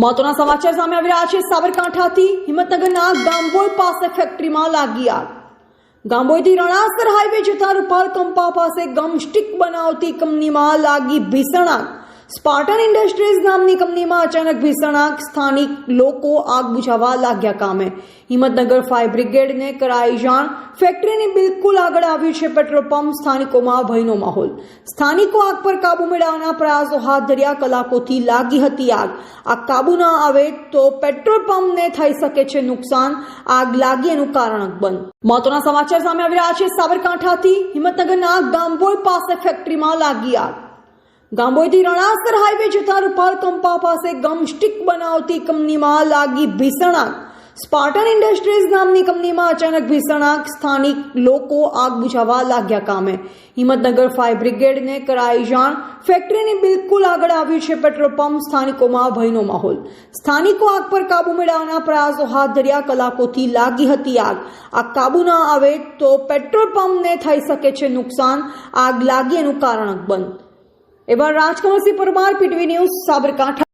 મહત્વના સમાચાર સામે આવી રહ્યા છે સાબરકાંઠાથી હિંમતનગરના ગાંભોઈ પાસે ફેક્ટરીમાં લાગી આગ ગાંભોઈથી રણાસર હાઈવે જતા રૂપાલ કંપા પાસે ગમ સ્ટીક બનાવતી કંપનીમાં લાગી ભીષણ આગ સ્પાર્ટન ઇન્ડસ્ટ્રીઝ નામની કંપનીમાં અચાનક ભીષણ આગ સ્થાનિક લોકો આગ બુઝાવવા લાગ્યા કામે. હિંમતનગર ફાયર બ્રિગેડને કરાઈ જાણ. ફેક્ટરીની બિલકુલ આગળ આવ્યું છે પેટ્રોલ પંપ સ્થાનિકોમાં ભયનો માહોલ. સ્થાનિકો આગ પર કાબુ મેળવવાના પ્રયાસો હાથ ધર્યા કલાકોથી લાગી હતી આગ. આગ કાબુ ન આવે તો પેટ્રોલ પંપને થઈ શકે છે નુકસાન. આગ લાગી એનું કારણ બંધ મહત્વના સમાચાર સામે આવી રહ્યા છે સાબરકાંઠાથી. હિંમતનગરના ગાંભોઈ પાસે ફેક્ટરીમાં લાગી આગ. ગાંભોઈથી રણાસર હાઈવે જતા રૂપાલ કંપા પાસે ગમસ્ટિક બનાવતી કંપનીમાં લાગી ભીષણ આગ સ્પાર્ટન ઇન્ડસ્ટ્રીઝ નામની કંપનીમાં અચાનક ભીષણ આગ સ્થાનિક લોકો આગ બુઝાવવા લાગ્યા કામે. હિંમતનગર ફાયર બ્રિગેડને કરાઈ જાણ. ફેક્ટરીની બિલકુલ આગળ આવ્યું છે પેટ્રોલ પંપ સ્થાનિકોમાં ભયનો માહોલ. સ્થાનિકો આગ પર કાબુ મેળવવાના પ્રયાસો હાથ ધર્યા કલાકોથી લાગી હતી આગ. આગ કાબુ ન આવે તો પેટ્રોલ પંપને થઈ શકે છે નુકસાન. આગ લાગી એનું કારણ બંધ. એવા રાજકમલસિંહ પરમાર પીટીવી ન્યૂઝ સાબરકાંઠા.